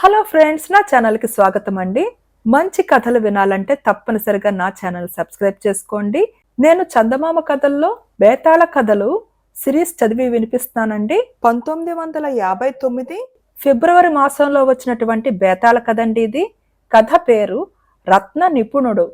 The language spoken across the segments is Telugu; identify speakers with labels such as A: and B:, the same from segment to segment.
A: హలో ఫ్రెండ్స్ నా ఛానల్కి స్వాగతం అండి. మంచి కథలు వినాలంటే తప్పనిసరిగా నా ఛానల్ సబ్స్క్రైబ్ చేసుకోండి. నేను చందమామ కథల్లో బేతాళ కథలు సిరీస్ చదివి వినిపిస్తానండి. పంతొమ్మిది వందల యాభై తొమ్మిది ఫిబ్రవరి మాసంలో వచ్చినటువంటి బేతాళ కథ అండి ఇది. కథ పేరు రత్న నిపుణుడు.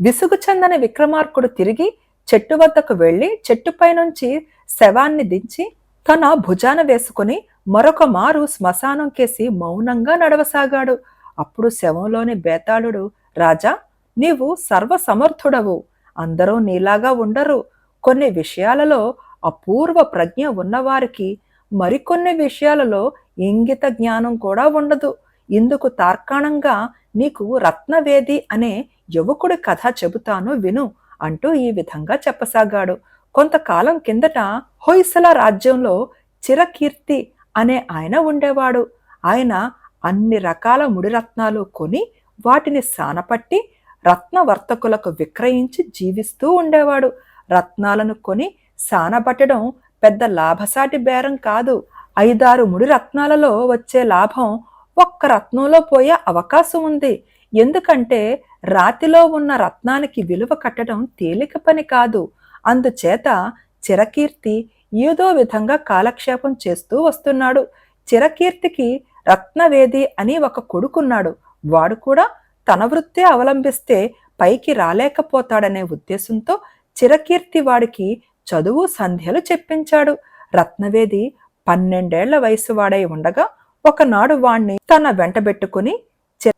A: విసుగు చెందని విక్రమార్కుడు తిరిగి చెట్టు వద్దకు వెళ్ళి చెట్టుపై నుంచి శవాన్ని దించి తన భుజాన వేసుకుని మరొక మారు శ్మశానం కేసి మౌనంగా నడవసాగాడు. అప్పుడు శవంలోని బేతాళుడు రాజా నీవు సర్వసమర్థుడవు. అందరూ నీలాగా ఉండరు. కొన్ని విషయాలలో అపూర్వ ప్రజ్ఞ ఉన్నవారికి మరికొన్ని విషయాలలో ఇంగిత జ్ఞానం కూడా ఉండదు. ఇందుకు తార్కాణంగా నీకు రత్నవేది అనే యువకుడి కథ చెబుతాను విను అంటూ ఈ విధంగా చెప్పసాగాడు. కొంతకాలం కిందట హొయ్సల రాజ్యంలో చిరకీర్తి అనే ఆయన ఉండేవాడు. ఆయన అన్ని రకాల ముడిరత్నాలు కొని వాటిని సానపట్టి రత్నవర్తకులకు విక్రయించి జీవిస్తూ ఉండేవాడు. రత్నాలను కొని సానబట్టడం పెద్ద లాభసాటి బేరం కాదు. ఐదారు ముడి రత్నాలలో వచ్చే లాభం ఒక్క రత్నంలో పోయే అవకాశం ఉంది. ఎందుకంటే రాతిలో ఉన్న రత్నానికి విలువ కట్టడం తేలిక పని కాదు. అందుచేత చిరకీర్తి ఏదో విధంగా కాలక్షేపం చేస్తూ వస్తున్నాడు. చిరకీర్తికి రత్నవేది అని ఒక కొడుకున్నాడు. వాడు కూడా తన వృత్తే అవలంబిస్తే పైకి రాలేకపోతాడనే ఉద్దేశంతో చిరకీర్తి వాడికి చదువు సంధ్యలు చెప్పించాడు. రత్నవేది పన్నెండేళ్ళ వయసు వాడై ఉండగా ఒకనాడు వాణ్ణి తన వెంటబెట్టుకుని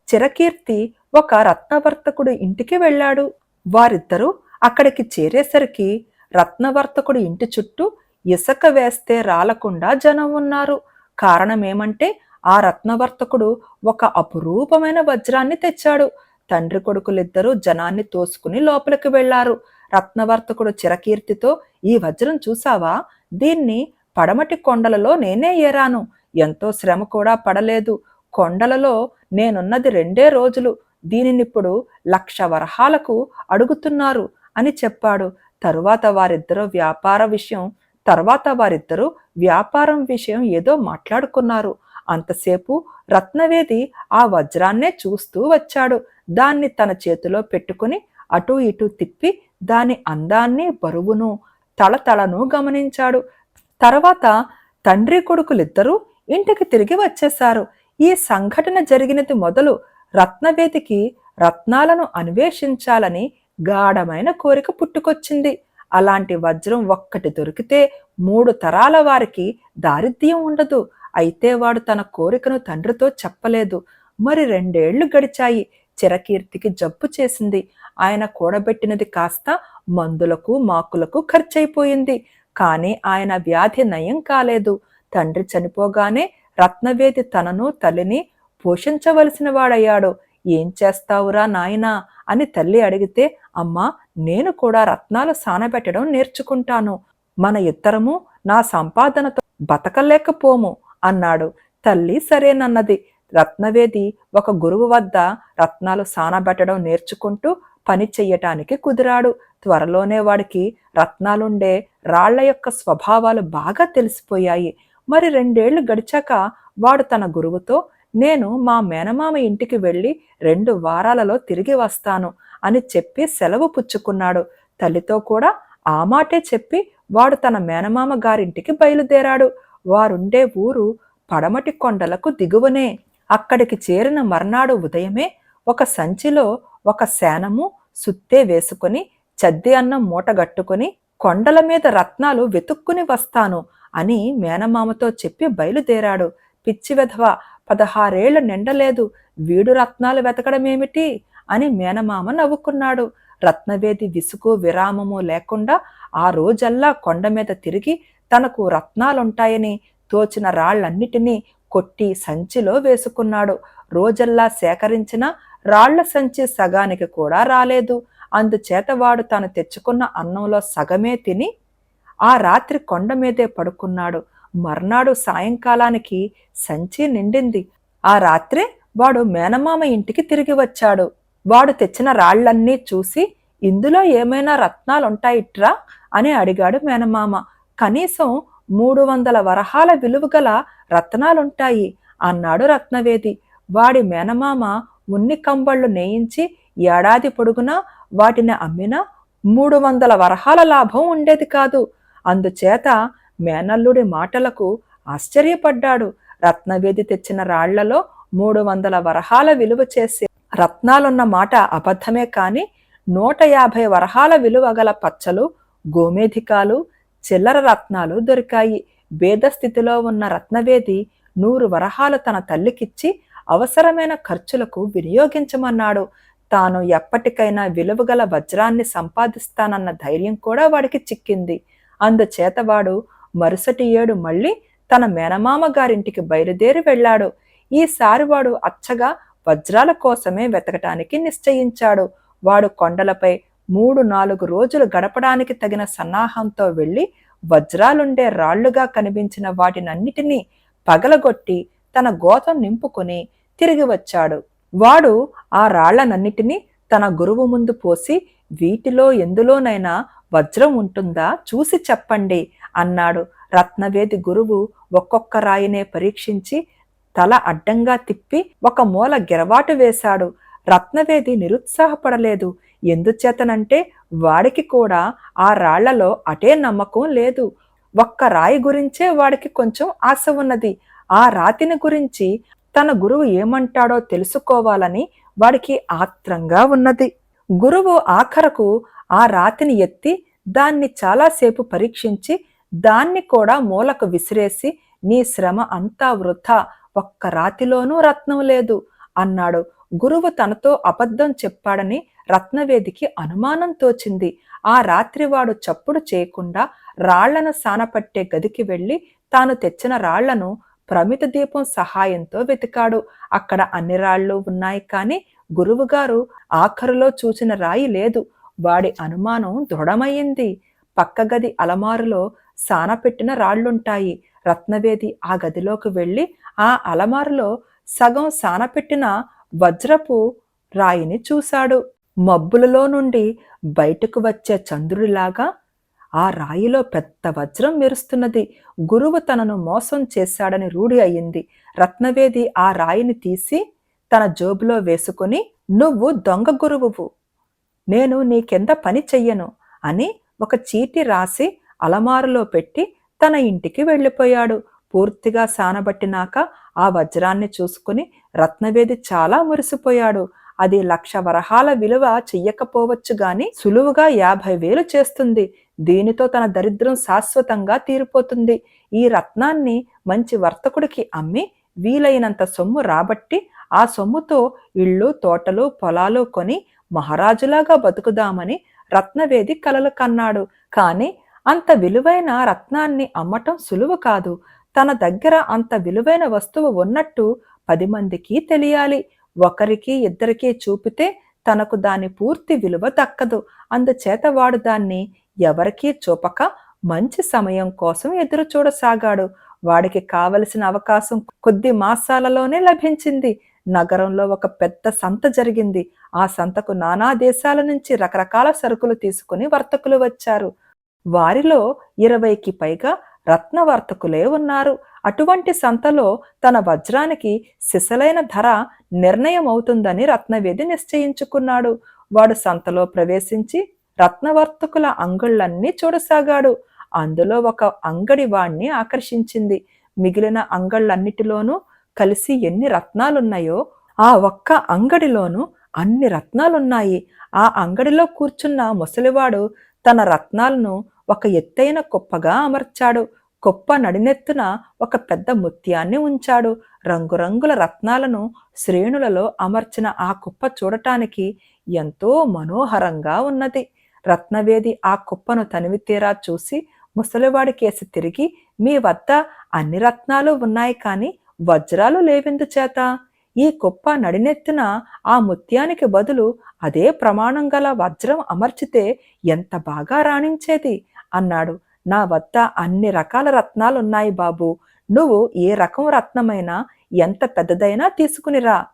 A: చిరకీర్తి ఒక రత్నవర్తకుడు ఇంటికి వెళ్ళాడు. వారిద్దరూ అక్కడికి చేరేసరికి రత్నవర్తకుడు ఇంటి చుట్టూ ఇసుక వేస్తే రాలకుండా జనం ఉన్నారు. కారణమేమంటే ఆ రత్నవర్తకుడు ఒక అపురూపమైన వజ్రాన్ని తెచ్చాడు. తండ్రి కొడుకులిద్దరూ జనాన్ని తోసుకుని లోపలికి వెళ్ళారు రత్నవర్తకుడు చిరకీర్తితో ఈ వజ్రం చూసావా? దీన్ని పడమటి కొండలలో నేనే ఏరాను. ఎంతో శ్రమ కూడా పడలేదు. కొండలలో నేనున్నది రెండే రోజులు. దీనినిప్పుడు లక్ష వరహాలకు అడుగుతున్నారు అని చెప్పాడు. తరువాత వారిద్దరూ వ్యాపార విషయం తర్వాత వారిద్దరూ వ్యాపారం విషయం ఏదో మాట్లాడుకున్నారు. అంతసేపు రత్నవేది ఆ వజ్రాన్నే చూస్తూ వచ్చాడు. దాన్ని తన చేతిలో పెట్టుకుని అటూ ఇటూ తిప్పి దాని అందాన్ని బరువును తలతలను గమనించాడు. తర్వాత తండ్రి కొడుకులిద్దరూ ఇంటికి తిరిగి వచ్చేశారు. ఈ సంఘటన జరిగినది మొదలు రత్నవేదికి రత్నాలను అన్వేషించాలని గాఢమైన కోరిక పుట్టుకొచ్చింది. అలాంటి వజ్రం ఒక్కటి దొరికితే మూడు తరాల వారికి దారిద్ర్యం ఉండదు. అయితే వాడు తన కోరికను తండ్రితో చెప్పలేదు. మరి రెండేళ్ళు గడిచాయి. చిరకీర్తికి జబ్బు చేసింది. ఆయన కూడబెట్టినది కాస్త మందులకు మాకులకు ఖర్చయిపోయింది. కానీ ఆయన వ్యాధి నయం కాలేదు. తండ్రి చనిపోగానే రత్నవేది తనను తల్లిని పోషించవలసిన వాడయ్యాడు. ఏం చేస్తావురా నాయనా? అని తల్లి అడిగితే అమ్మా నేను కూడా రత్నాలు సానబెట్టడం నేర్చుకుంటాను. మన ఇద్దరము నా సంపాదనతో బతకలేకపోము అన్నాడు. తల్లి సరేనన్నది. రత్నవేది ఒక గురువు వద్ద రత్నాలు సానబెట్టడం నేర్చుకుంటూ పని చెయ్యటానికి కుదిరాడు. త్వరలోనే వాడికి రత్నాలుండే రాళ్ళ యొక్క స్వభావాలు బాగా తెలిసిపోయాయి. మరి రెండేళ్ళు గడిచాక వాడు తన గురువుతో నేను మా మేనమామ ఇంటికి వెళ్ళి రెండు వారాలలో తిరిగి వస్తాను. అని చెప్పి సెలవు పుచ్చుకున్నాడు. తల్లితో కూడా ఆ మాటే చెప్పి వాడు తన మేనమామ గారింటికి బయలుదేరాడు. వారుండే ఊరు పడమటి కొండలకు దిగువనే. అక్కడికి చేరిన మర్నాడు ఉదయమే ఒక సంచిలో ఒక శానము సుత్తే వేసుకుని చద్ది అన్నం మూటగట్టుకుని కొండల మీద రత్నాలు వెతుక్కుని వస్తాను అని మేనమామతో చెప్పి బయలుదేరాడు. పిచ్చి వెధవ పదహారేళ్ళ నిండలేదు. వీడు రత్నాలు వెతకడమేమిటి? అని మేనమామ నవ్వుకున్నాడు. రత్నవేది విసుగు విరామము లేకుండా ఆ రోజల్లా కొండ మీద తిరిగి తనకు రత్నాలుంటాయని తోచిన రాళ్ళన్నిటినీ కొట్టి సంచిలో వేసుకున్నాడు. రోజల్లా సేకరించిన రాళ్ళ సంచి సగానికి కూడా రాలేదు. అందుచేత వాడు తాను తెచ్చుకున్న అన్నంలో సగమే తిని ఆ రాత్రి కొండ మీదే పడుకున్నాడు. మర్నాడు సాయంకాలానికి సంచి నిండింది. ఆ రాత్రే వాడు మేనమామ ఇంటికి తిరిగి వచ్చాడు. వాడు తెచ్చిన రాళ్ళన్నీ చూసి ఇందులో ఏమైనా రత్నాలుంటాయిట్రా? అని అడిగాడు మేనమామ. కనీసం మూడు వందల వరహాల విలువ గల రత్నాలుంటాయి అన్నాడు రత్నవేది. వాడి మేనమామ ఉన్ని కంబళ్ళు నేయించి ఏడాది పొడుగునా వాటిని అమ్మినా మూడు వందల వరహాల లాభం ఉండేది కాదు. అందుచేత మేనల్లుడి మాటలకు ఆశ్చర్యపడ్డాడు. రత్నవేది తెచ్చిన రాళ్ళలో మూడు వందల వరహాల విలువ చేసే రత్నాలున్న మాట అబద్ధమే కాని నూట యాభై వరహాల విలువ గల పచ్చలు గోమేధికాలు చిల్లర రత్నాలు దొరికాయి. భేదస్థితిలో ఉన్న రత్నవేది నూరు వరహాలు తన తల్లికిచ్చి అవసరమైన ఖర్చులకు వినియోగించమన్నాడు. తాను ఎప్పటికైనా విలువగల వజ్రాన్ని సంపాదిస్తానన్న ధైర్యం కూడా వాడికి చిక్కింది. అందుచేత వాడు మరుసటి ఏడు మళ్ళీ తన మేనమామ గారింటికి బయలుదేరి వెళ్ళాడు. ఈసారి వాడు అచ్చగా వజ్రాల కోసమే వెతకటానికి నిశ్చయించాడు. వాడు కొండలపై మూడు నాలుగు రోజులు గడపడానికి తగిన సన్నాహంతో వెళ్ళి వజ్రాలుండే రాళ్ళుగా కనిపించిన వాటినన్నిటినీ పగలగొట్టి తన గోతం నింపుకొని తిరిగి వచ్చాడు. వాడు ఆ రాళ్ళనన్నిటినీ తన గురువు ముందు పోసి వీటిలో ఎందులోనైనా వజ్రం ఉంటుందా? చూసి చెప్పండి అన్నాడు. రత్నవేది గురువు ఒక్కొక్క రాయినే పరీక్షించి తల అడ్డంగా తిప్పి ఒక మూల గిరవాటు వేశాడు. రత్నవేది నిరుత్సాహపడలేదు. ఎందుచేతనంటే వాడికి కూడా ఆ రాళ్ళలో అటే నమ్మకం లేదు. ఒక్క రాయి గురించే వాడికి కొంచెం ఆశ ఉన్నది. ఆ రాతిని గురించి తన గురువు ఏమంటాడో తెలుసుకోవాలని వాడికి ఆత్రంగా ఉన్నది. గురువు ఆఖరకు ఆ రాతిని ఎత్తి దాన్ని చాలాసేపు పరీక్షించి దాన్ని కూడా మూలకు విసిరేసి నీ శ్రమ అంతా వృథా ఒక్క రాతిలోనూ రత్నం లేదు అన్నాడు. గురువు తనతో అబద్ధం చెప్పాడని రత్నవేదికి అనుమానం తోచింది. ఆ రాత్రి వాడు చప్పుడు చేయకుండా రాళ్ళను సానపట్టే గదికి వెళ్ళి తాను తెచ్చిన రాళ్ళను ప్రమిత దీపం సహాయంతో వెతికాడు. అక్కడ అన్ని రాళ్ళు ఉన్నాయి కానీ గురువుగారు ఆఖరులో చూసిన రాయి లేదు. వాడి అనుమానం దృఢమయ్యింది పక్క గది అలమారులో సానపెట్టిన రాళ్ళుంటాయి. రత్నవేది ఆ గదిలోకి వెళ్ళి ఆ అలమారులో సగం సానపెట్టిన వజ్రపు రాయిని చూశాడు. మబ్బులలో నుండి బయటకు వచ్చే చంద్రుడిలాగా ఆ రాయిలో పెద్ద వజ్రం మెరుస్తున్నది. గురువు తనను మోసం చేశాడని రూఢి అయింది. రత్నవేది ఆ రాయిని తీసి తన జోబులో వేసుకుని నువ్వు దొంగ గురువువు. నేను నీ కింద పని చెయ్యను అని ఒక చీటి రాసి అలమారులో పెట్టి తన ఇంటికి వెళ్ళిపోయాడు. పూర్తిగా సానబట్టినాక ఆ వజ్రాన్ని చూసుకుని రత్నవేది చాలా మురిసిపోయాడు. అది లక్ష వరహాల విలువ చెయ్యకపోవచ్చు గాని సులువుగా యాభై వేలు చేస్తుంది. దీనితో తన దరిద్రం శాశ్వతంగా తీరిపోతుంది. ఈ రత్నాన్ని మంచి వర్తకుడికి అమ్మి వీలైనంత సొమ్ము రాబట్టి ఆ సొమ్ముతో ఇళ్ళు తోటలు పొలాలు కొని మహారాజులాగా బతుకుదామని రత్నవేది కలలు కన్నాడు. కానీ అంత విలువైన రత్నాన్ని అమ్మటం సులువు కాదు. తన దగ్గర అంత విలువైన వస్తువు ఉన్నట్టు పది మందికి తెలియాలి. ఒకరికి ఇద్దరికీ చూపితే తనకు దాని పూర్తి విలువ దక్కదు. అందుచేత వాడు దాన్ని ఎవరికీ చూపక మంచి సమయం కోసం ఎదురు చూడసాగాడు. వాడికి కావలసిన అవకాశం కొద్ది మాసాలలోనే లభించింది. నగరంలో ఒక పెద్ద సంత జరిగింది. ఆ సంతకు నానా దేశాల నుంచి రకరకాల సరుకులు తీసుకుని వర్తకులు వచ్చారు. వారిలో ఇరవైకి పైగా రత్నవర్తకులే ఉన్నారు. అటువంటి సంతలో తన వజ్రానికి సిసలైన ధర నిర్ణయం అవుతుందని రత్నవేది నిశ్చయించుకున్నాడు. వాడు సంతలో ప్రవేశించి రత్నవర్తకుల అంగుళ్ళన్నీ చూడసాగాడు. అందులో ఒక అంగడి వాణ్ణి ఆకర్షించింది. మిగిలిన అంగళ్ళన్నిటిలోనూ కలిసి ఎన్ని రత్నాలున్నాయో ఆ ఒక్క అంగడిలోనూ అన్ని రత్నాలున్నాయి. ఆ అంగడిలో కూర్చున్న ముసలివాడు తన రత్నాలను ఒక ఎత్తైన కుప్పగా అమర్చాడు. కుప్ప నడినెత్తున ఒక పెద్ద ముత్యాన్ని ఉంచాడు. రంగురంగుల రత్నాలను శ్రేణులలో అమర్చిన ఆ కుప్ప చూడటానికి ఎంతో మనోహరంగా ఉన్నది. రత్నవేది ఆ కుప్పను తనివితీరా చూసి ముసలివాడి కేసి తిరిగి మీ వద్ద అన్ని రత్నాలు ఉన్నాయి కాని వజ్రాలు లేవెందు చేత ఈ కుప్ప నడినెత్తిన ఆ ముత్యానికి బదులు అదే ప్రమాణం గల వజ్రం అమర్చితే ఎంత బాగా రాణించేది? అన్నాడు. నా వద్ద అన్ని రకాల రత్నాలున్నాయి బాబు. నువ్వు ఏ రకం రత్నమైనా ఎంత పెద్దదైనా తీసుకునిరా.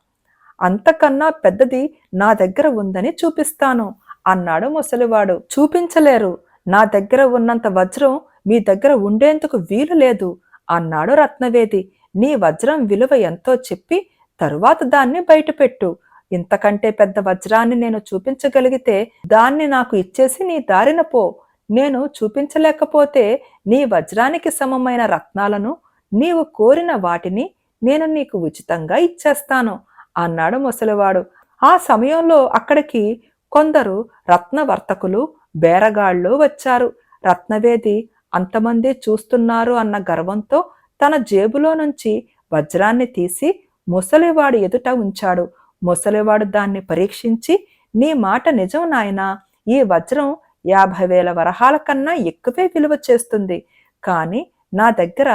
A: అంతకన్నా పెద్దది నా దగ్గర ఉందని చూపిస్తాను అన్నాడు ముసలివాడు. చూపించలేరు. నా దగ్గర ఉన్నంత వజ్రం మీ దగ్గర ఉండేందుకు వీలు లేదు అన్నాడు రత్నవేది. నీ వజ్రం విలువ ఎంతో చెప్పి తరువాత దాన్ని బయటపెట్టు. ఇంతకంటే పెద్ద వజ్రాన్ని నేను చూపించగలిగితే దాన్ని నాకు ఇచ్చేసి నీ దారిన పో నేను చూపించలేకపోతే నీ వజ్రానికి సమమైన రత్నాలను నీవు కోరిన వాటిని నేను నీకు ఉచితంగా ఇచ్చేస్తాను అన్నాడు ముసలివాడు. ఆ సమయంలో అక్కడికి కొందరు రత్నవర్తకులు బేరగాళ్ళు వచ్చారు. రత్నవేది అంతమంది చూస్తున్నారు అన్న గర్వంతో తన జేబులో నుంచి వజ్రాన్ని తీసి ముసలివాడు ఎదుట ఉంచాడు. ముసలివాడు దాన్ని పరీక్షించి నీ మాట నిజం నాయనా ఈ వజ్రం యాభై వేల వరహాల కన్నా ఎక్కువే విలువ చేస్తుంది. కానీ నా దగ్గర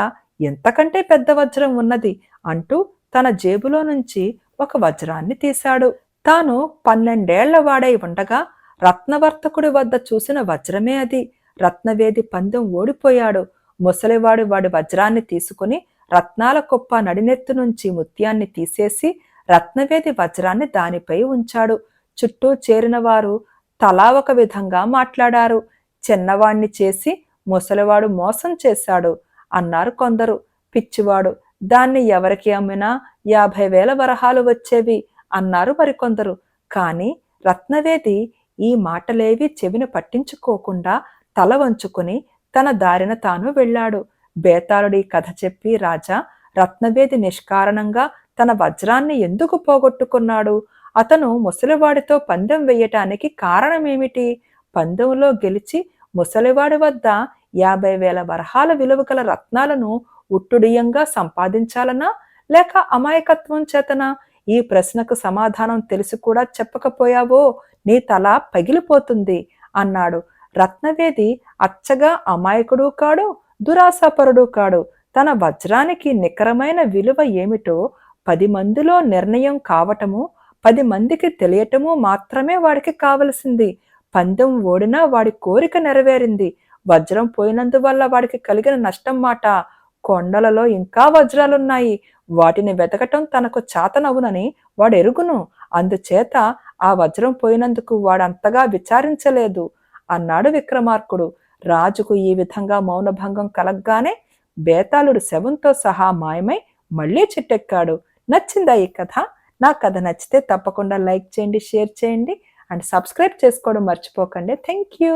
A: ఎంతకంటే పెద్ద వజ్రం ఉన్నది అంటూ తన జేబులో నుంచి ఒక వజ్రాన్ని తీశాడు. తాను పన్నెండేళ్ళ వాడై ఉండగా రత్నవర్తకుడి వద్ద చూసిన వజ్రమే అది. రత్నవేది పందెం ఓడిపోయాడు. ముసలివాడు వాడి వజ్రాన్ని తీసుకుని రత్నాల కుప్ప నడినెత్తు నుంచి ముత్యాన్ని తీసేసి రత్నవేది వజ్రాన్ని దానిపై ఉంచాడు. చుట్టూ చేరిన వారు తలా ఒక విధంగా మాట్లాడారు. చిన్నవాణ్ణి చేసి ముసలివాడు మోసం చేశాడు అన్నారు కొందరు. పిచ్చివాడు దాన్ని ఎవరికి అమ్మినా యాభై వేల వరహాలు వచ్చేవి అన్నారు మరికొందరు. కానీ రత్నవేది ఈ మాటలేవి చెవిని పట్టించుకోకుండా తల వంచుకుని తన దారిన తాను వెళ్ళాడు. బేతాళుడి కథ చెప్పి రాజా రత్నవేది నిష్కారణంగా తన వజ్రాన్ని ఎందుకు పోగొట్టుకున్నాడు? అతను ముసలివాడితో పందెం వేయటానికి కారణమేమిటి? పందెంలో గెలిచి ముసలివాడి వద్ద యాభై వేల వరహాల విలువ గల రత్నాలను ఉట్టుడియంగా సంపాదించాలనా? లేక అమాయకత్వం చేతనా? ఈ ప్రశ్నకు సమాధానం తెలిసి కూడా చెప్పకపోయావో? నీ తల పగిలిపోతుంది అన్నాడు. రత్నవేది అచ్చగా అమాయకుడు కాడు దురాశాపరుడు కాడు. తన వజ్రానికి నికరమైన విలువ ఏమిటో పది మందిలో నిర్ణయం కావటము పది మందికి తెలియటము మాత్రమే వాడికి కావలసింది. పందెం ఓడినా వాడి కోరిక నెరవేరింది. వజ్రం పోయినందువల్ల వాడికి కలిగిన నష్టం మాట కొండలలో ఇంకా వజ్రాలున్నాయి. వాటిని వెతకటం తనకు చాతనవునని వాడు ఎరుగును అందుచేత ఆ వజ్రం పోయినందుకు వాడంతగా విచారించలేదు అన్నాడు విక్రమార్కుడు. రాజుకు ఈ విధంగా మౌనభంగం కలగ్గానే బేతాళుడు శవంతో సహా మాయమై మళ్ళీ చిట్టెక్కాడు. నచ్చిందా ఈ కథ? నా కథ నచ్చితే తప్పకుండా లైక్ చేయండి షేర్ చేయండి అండ్ సబ్స్క్రైబ్ చేసుకోవడం మర్చిపోకండి. Thank you.